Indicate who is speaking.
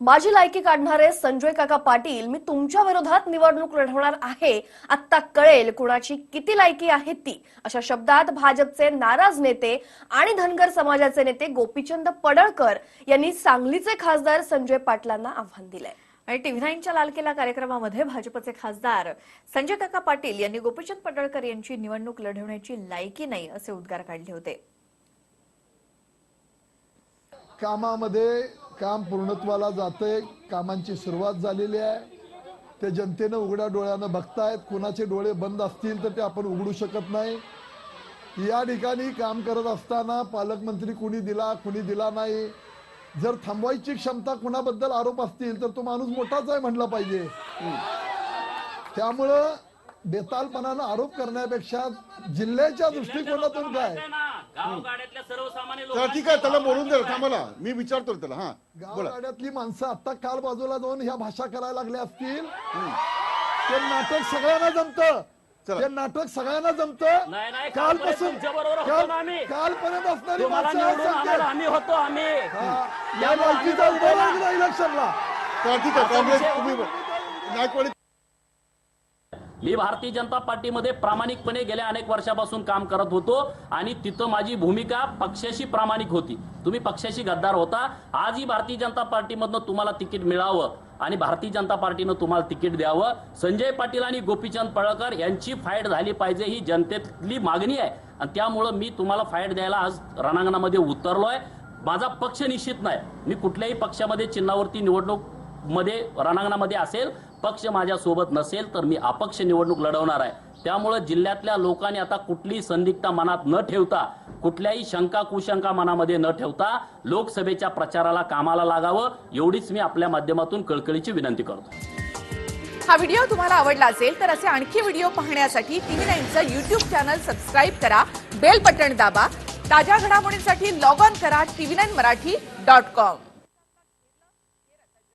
Speaker 1: माझी लायकी काढणारे संजय काका पाटील मी तुमच्या विरोधात निवडणूक लढवणार आहे. आत्ता कळेल कुणाची किती लायकी आहे ती. अशा शब्दात भाजपचे नाराज नेते आणि धनगर समाजाचे नेते गोपीचंद पडळकर यांनी सांगलीचे खासदार संजय पाटलांना आव्हान दिलंय.
Speaker 2: आणि टीव्ही नाईनच्या लाल किल्ला कार्यक्रमामध्ये भाजपचे खासदार संजय काका पाटील यांनी गोपीचंद पडळकर यांची निवडणूक लढवण्याची लायकी नाही असे उद्गार काढले होते.
Speaker 3: कामामध्ये काम पूर्णत्वाला जातंय कामांची सुरुवात झालेली आहे. ते जनतेनं उघड्या डोळ्यानं बघतायत. कुणाचे डोळे बंद असतील तर ते आपण उघडू शकत नाही. या ठिकाणी काम करत असताना पालकमंत्री कुणी दिला कुणी दिला नाही. जर थांबवायची क्षमता कुणाबद्दल आरोप असतील तर तो माणूस मोठाच आहे म्हणला पाहिजे. त्यामुळं बेतालपणानं आरोप करण्यापेक्षा जिल्ह्याच्या दृष्टिकोनातून काय?
Speaker 4: गावगाड्यातल्या सर्वसामान्य
Speaker 5: चला ठीक आहे त्याला बोलून द्या थांबा ना. मी विचारतो त्याला हा. बोला.
Speaker 3: गावगाड्यातली माणसं आता काल बाजूला जाऊन ह्या भाषा करायला लागल्या असतील. ते नाटक सगळ्यांना जमत.
Speaker 5: चला.
Speaker 3: ते नाटक सगळ्यांना जमत.
Speaker 4: नाही नाही
Speaker 3: कालपासून
Speaker 4: तुमच्याबरोबर होतो
Speaker 3: काल-
Speaker 4: ना आम्ही.
Speaker 3: कालपर्यंत असणारी
Speaker 4: तुम्हाला
Speaker 3: माणसं
Speaker 4: निवडून
Speaker 3: आज
Speaker 4: आणायला
Speaker 3: सांगते.
Speaker 4: आम्ही होतो आम्ही.
Speaker 3: हा, या
Speaker 4: त्यामुळे आम्ही
Speaker 3: लायकीचा
Speaker 4: बोलतोय
Speaker 3: उभा
Speaker 4: ना.
Speaker 3: राहिला इलेक्शनला.
Speaker 5: चला ठीक आहे काँग्रेस
Speaker 4: विषय-
Speaker 5: तुम्ही नायकवाडी
Speaker 4: मी भारतीय जनता पार्टीमध्ये प्रामाणिकपणे गेल्या अनेक वर्षापासून काम करत होतो आणि तिथं माझी भूमिका पक्षाशी प्रामाणिक होती. तुम्ही पक्षाशी गद्दार होता. आजही भारतीय जनता पार्टीमधनं तुम्हाला तिकीट मिळावं आणि भारतीय जनता पार्टीनं तुम्हाला तिकीट द्यावं. संजय पाटील आणि गोपीचंद पळकर यांची फाईट झाली पाहिजे ही जनतेतली मागणी आहे. आणि त्यामुळं मी तुम्हाला फाईट द्यायला आज रणांगणामध्ये उतरलोय. माझा पक्ष निश्चित नाही. मी कुठल्याही पक्षामध्ये चिन्हावरती निवडणूक मध्ये रणांगणामध्ये असेल पक्ष माझ्या सोबत नसेल तर मी अपक्ष निवडणूक लढवणार आहे. त्यामुळे जिल्ह्यातल्या लोकांनी आता कुठलीही संदिग्धता मनात न ठेवता कुठल्याही शंका कुशंका मनामध्ये न ठेवता लोकसभेच्या प्रचाराला कामाला लागावं एवढीच मी आपल्या माध्यमातून कळकळीची विनंती करतो.
Speaker 6: हा व्हिडिओ तुम्हाला आवडला असेल तर असे आणखी व्हिडिओ पाहण्यासाठी टीव्ही नाईनचं युट्यूब चॅनल सबस्क्राईब करा बेल बटन दाबा ताज्या घडामोडींसाठी लॉग ऑन करा TV nine Marathi dot com.